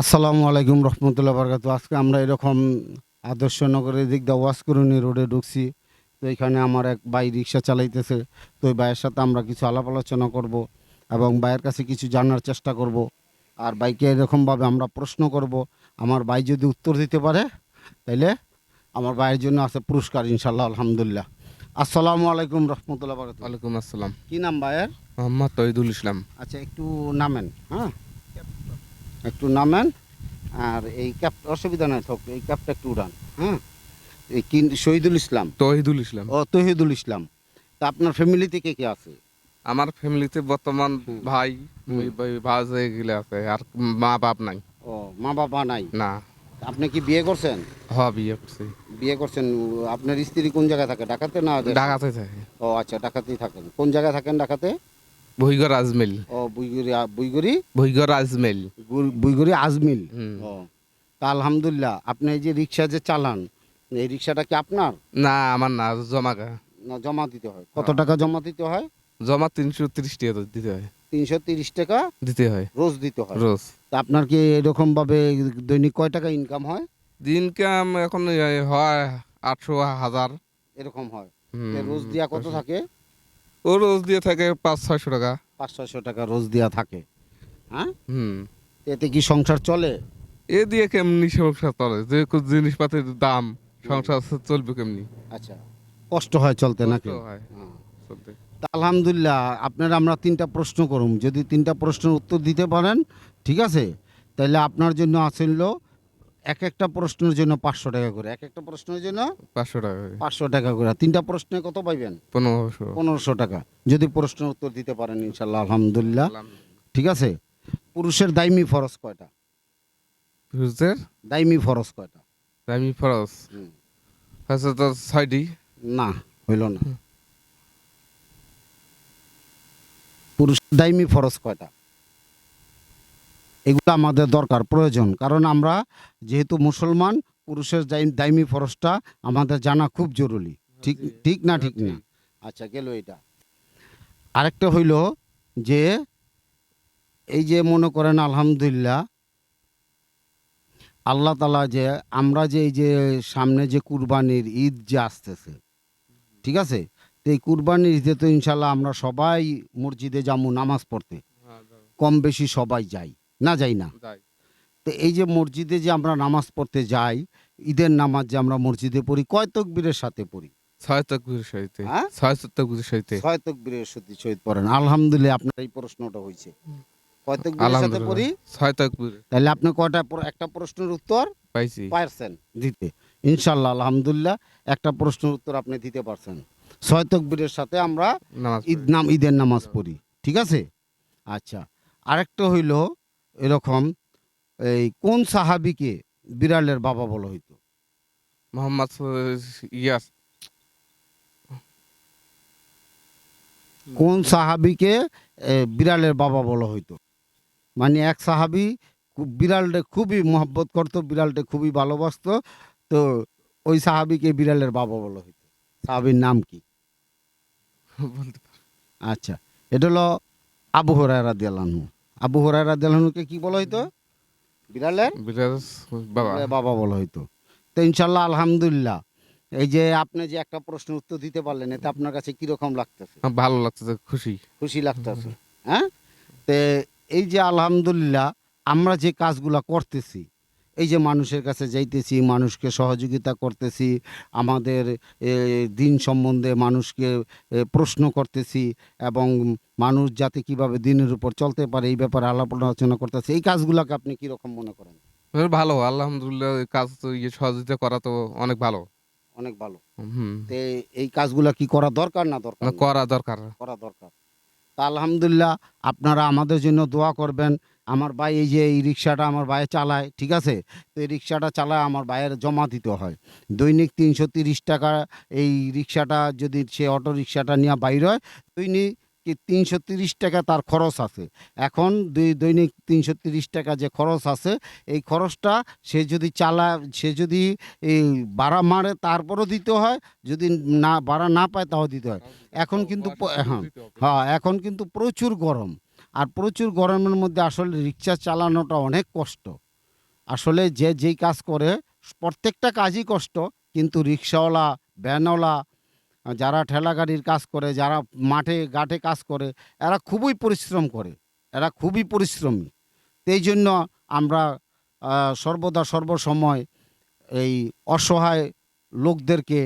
আসসালামু আলাইকুম রহমতুল্লাহ বরকাত আজকে আমরা এরকম আদর্শনগরের দিক দিয়ে ওয়াসকুরুনি রোডে ঢুকছি। তো এখানে আমার এক ভাই রিক্সা চালাইতেছে। তো ওই ভাইয়ের সাথে আমরা কিছু আলাপ আলোচনা করব এবং ভাইয়ের কাছে কিছু জানার চেষ্টা করব। আর ভাইকে এরকমভাবে আমরা প্রশ্ন করব। আমার ভাই যদি উত্তর দিতে পারে তাইলে আমার ভাইয়ের জন্য আছে পুরস্কার ইনশাল্লাহ আলহামদুলিল্লাহ। আসসালামু আলাইকুম রহমতুল্লাহ বরকাত ওয়ালাইকুম আসসালাম। কি নাম ভাইয়ের? মোহাম্মদ তহিদুল ইসলাম। আচ্ছা একটু নামেন হ্যাঁ? একটু নামেন আর এই ক্যাপ অসুবিধা নাই থাক এই ক্যাপটা একটু উড়ান হ্যাঁ? এই কি শহীদুল ইসলাম। তহিদুল ইসলাম। ও তহিদুল ইসলাম। তা আপনার ফ্যামিলিতে কে কে আছে? আমার ফ্যামিলিতে বর্তমান। ভাই। ভাজ এগুলো আছে আর মা বাপ নাই। ও মা বাবা নাই? না। আপনি কি বিয়ে করছেন? হ বিয়ে করছি। বিয়ে করছেন আপনার স্ত্রী কোন জায়গায় থাকে ঢাকাতে না? ঢাকাতে থাকে। ও আচ্ছা ঢাকাতেই থাকেন। কোন জায়গায় থাকেন ঢাকাতে ভুইগর আজমেল ও বুইগুড়ি বুইগুড়ি ভুইগর আজমেল গুর- আজমিল। ও তা আলহামদুলিল্লাহ আপনি এই যে রিক্সা যে চালান এই রিক্সাটা কি আপনার? না আমার না জমা না জমা দিতে হয়। কত টাকা জমা দিতে হয়? জমা তিনশো তিরিশ টাকা দিতে হয়। তিনশো তিরিশ টাকা দিতে হয়। রোজ দিতে হয়। রোজ। আপনার কি এরকম ভাবে দৈনিক কয় টাকা ইনকাম হয়? দিন কাম এখন হয় আটশো হাজার। এরকম হয়। রোজ দিয়া কত থাকে? ও রোজ দিয়ে থাকে পাঁচ ছয়শো টাকা। পাঁচ ছয়শো টাকা রোজ দিয়া থাকে। হ্যাঁ? হুম। এতে কি সংসার চলে? এ দিয়ে কেমনি সংসার চলে? যে কো- জিনিসপাতির দাম সংসার চলবে কেমনি? আচ্ছা। কষ্ট হয় চলতে নাকি? কষ্ট হয় হ্যাঁ। চলতে। তা আলহামদুলিল্লাহ আপনার আমরা তিনটা প্রশ্ন করুম। যদি তিনটা প্রশ্নের উত্তর দিতে পারেন ঠিক আছে? তাহলে আপনার জন্য আসল এক একটা প্রশ্নের জন্য পাঁচশো টাকা করে এক একটা প্রশ্নের জন্য পাঁচশো টাকা পাঁচশো টাকা করে। তিনটা প্রশ্নে কত পাইবেন? পনেরোশো। পনেরোশো টাকা। যদি প্রশ্নের উত্তর দিতে পারেন ইনশাল্লাহ আলহামদুলিল্লাহ। ঠিক আছে? পুরুষের দাইমি ফরজ কয়টা? পুরুষদের? দাইমি ফরজ কয়টা? দামি ফরস হুম। হচ্ছে তো ছয়টি? না হইল না। পুরুষ দাইমি ফরজ কয়টা? এগুলো আমাদের দরকার প্রয়োজন। কারণ আমরা যেহেতু মুসলমান পুরুষের দাইমি ফরজটা আমাদের জানা খুব জরুরি। ঠিক ঠিক না ঠিক না? আচ্ছা গেল এটা। আরেকটা হইল যে এই যে মনে করেন আলহামদুলিল্লাহ আল্লাহ তালা যে আমরা যে এই যে সামনে যে কুরবানির ঈদ যে আসতেছে ঠিক আছে? তো এই কুরবানির ঈদে তো ইনশাল্লাহ আমরা সবাই মসজিদে যাব নামাজ পড়তে। কম বেশি সবাই যাই। না যাই না। তো এই যে মসজিদে যে আমরা নামাজ পড়তে যাই ঈদের নামাজ যে আমরা মসজিদে পড়ি কয় তকবীরের সাথে পড়ি? ছয় তকবির সহিতে হ্যাঁ? ছয় তকবির সহিতে ছয় তকবীরের সাথে শহীদ পড়েন। আলহামদুলিল্লাহ আপনার এই প্রশ্নটা হয়েছে। কয় তকবীরের সাথে পড়ি? ছয় তকবির। তাহলে আপনি কয়টা একটা প্রশ্নের উত্তর? পাইছি। পারছেন দিতে। ইনশাল্লাহ আলহামদুলিল্লাহ একটা প্রশ্নের উত্তর আপনি দিতে পারছেন। ছয় তকবীরের সাথে আমরা ঈদ নাম ঈদের নামাজ পড়ি। ঠিক আছে? আচ্ছা। আরেকটা হইল এরকম এই কোন সাহাবিকে বিড়ালের বাবা বলা হইতো? মোহাম্মদ ইয়াস। কোন সাহাবিকে বিড়ালের বাবা বলা হইতো? মানে এক সাহাবি বিড়ালটা খুবই মহব্বত করতো বিড়ালটা খুবই ভালোবাসতো তো ওই সাহাবিকে বিড়ালের বাবা বলা হইতো। সাহাবির নাম কি? বলতে আচ্ছা এটা হলো আবু দেলানু আবু হরাইরা দেলানুকে কি বলা হইতো? বিড়ালের? বাবা। বাবা বলা হইতো। তো ইনশাল্লাহ আলহামদুলিল্লাহ এই যে আপনি যে একটা প্রশ্ন উত্তর দিতে পারলেন এতে আপনার কাছে কীরকম লাগতেছে? ভালো লাগতেছে খুশি। খুশি লাগতেছে হ্যাঁ? তো এই যে আলহামদুলিল্লাহ আমরা যে কাজগুলা করতেছি এই যে মানুষের কাছে যাইতেছি মানুষকে সহযোগিতা করতেছি আমাদের দিন সম্বন্ধে মানুষকে প্রশ্ন করতেছি এবং মানুষ যাতে কীভাবে দিনের উপর চলতে পারে এই ব্যাপারে আলাপ আলোচনা করতেছি। এই কাজগুলোকে আপনি কীরকম মনে করেন? ভালো আলহামদুলিল্লাহ কাজ তো ইয়ে সহযোগিতা করা তো অনেক ভালো। অনেক ভালো। তে এই কাজগুলা কি করা দরকার না দরকার? করা দরকার। করা দরকার। তা আলহামদুলিল্লাহ আপনারা আমাদের জন্য দোয়া করবেন। আমার ভাই এই যে এই রিক্সাটা আমার ভাই চালায় ঠিক আছে? তো এই রিক্সাটা চালায় আমার ভাইয়ের জমা দিতে হয়। দৈনিক তিনশো তিরিশ টাকা এই রিক্সাটা যদি সে অটো রিক্সাটা নিয়ে বাইর হয় দৈনিক কি তিনশো তিরিশ টাকা তার খরচ আছে। এখন দুই দৈনিক তিনশো তিরিশ টাকা যে খরচ আছে এই খরচটা সে যদি চালা সে যদি এই ভাড়া মারে তারপরও দিতে হয় যদি না ভাড়া না পায় তাও দিতে হয়। এখন কিন্তু হ্যাঁ হ্যাঁ এখন কিন্তু প্রচুর গরম। আর প্রচুর গরমের মধ্যে আসলে রিক্সা চালানোটা অনেক কষ্ট। আসলে যে, যেই কাজ করে, প্রত্যেকটা কাজই কষ্ট, কিন্তু রিক্সাওয়ালা, ভ্যানওয়ালা, যারা ঠেলা গাড়ির কাজ করে, যারা মাঠে, ঘাটে কাজ করে, এরা খুবই পরিশ্রম করে, এরা খুবই পরিশ্রমী। এই জন্য আমরা সর্বদা সর্বসময় এই অসহায় লোকদেরকে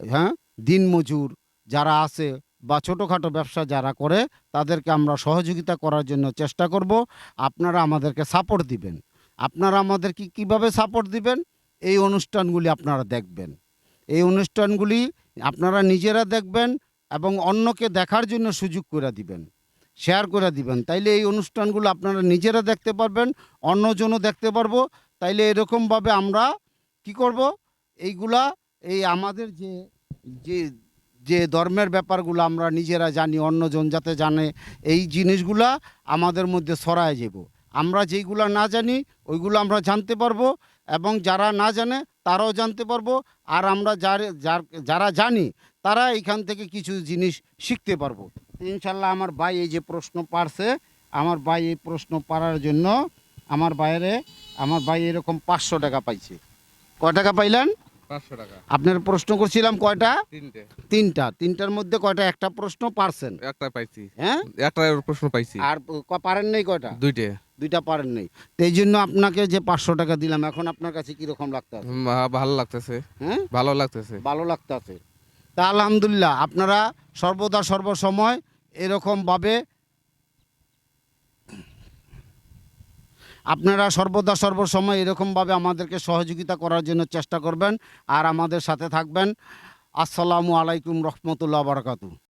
হ্যাঁ দিনমজুর যারা আছে বা ছোটোখাটো ব্যবসা যারা করে, তাদেরকে আমরা সহযোগিতা করার জন্য চেষ্টা করব। আপনারা আমাদেরকে সাপোর্ট দিবেন। আপনারা আমাদেরকে কীভাবে সাপোর্ট দিবেন? এই অনুষ্ঠানগুলি আপনারা দেখবেন। এই অনুষ্ঠানগুলি আপনারা নিজেরা দেখবেন এবং অন্যকে দেখার জন্য সুযোগ করে দিবেন শেয়ার করে দিবেন। তাইলে এই অনুষ্ঠানগুলো আপনারা নিজেরা দেখতে পারবেন, অন্যজনও দেখতে পারব। তাইলে এরকমভাবে আমরা কি করব? এইগুলা, এই আমাদের যে যে যে ধর্মের ব্যাপারগুলো আমরা নিজেরা জানি, অন্যজন যাতে জানে, এই জিনিসগুলা আমাদের মধ্যে ছড়ায় যাব। আমরা যেইগুলা না জানি, ওইগুলো আমরা জানতে পারব এবং যারা না জানে, তারাও জানতে পারব। আর আমরা যার যার জানি, তারা এখান থেকে কিছু জিনিস শিখতে পারব। ইনশাল্লাহ আমার ভাই এই যে প্রশ্ন পারছে, আমার ভাই এই প্রশ্ন পারার জন্য আমার বাইরে আমার ভাই এরকম পাঁচশো টাকা পাইছে। কয় টাকা পাইলেন? আপনার প্রশ্ন করছিলাম কয়টা? তিনটে। তিনটা। তিনটার মধ্যে কয়টা? একটা প্রশ্ন পারছেন? একটা পাইছি। হ্যাঁ? একটা প্রশ্ন পাইছি। আর পারেন নেই কয়টা? দুইটে। দুইটা পারেন নেই। তো এই জন্য আপনাকে যে পাঁচশো টাকা দিলাম এখন আপনার কাছে কীরকম লাগতে আছে উম, ভালো লাগতেছে। হ্যাঁ? ভালো লাগতেছে। ভালো লাগতে আছে তা আলহামদুলিল্লাহ আপনারা সর্বদা সর্বসময় এরকমভাবে আপনারা সর্বদা সর্বসময় এরকমভাবে আমাদেরকে সহযোগিতা করার জন্য চেষ্টা করবেন আর আমাদের সাথে থাকবেন। আসসালামু আলাইকুম রহমতুল্লাহ বারকাতু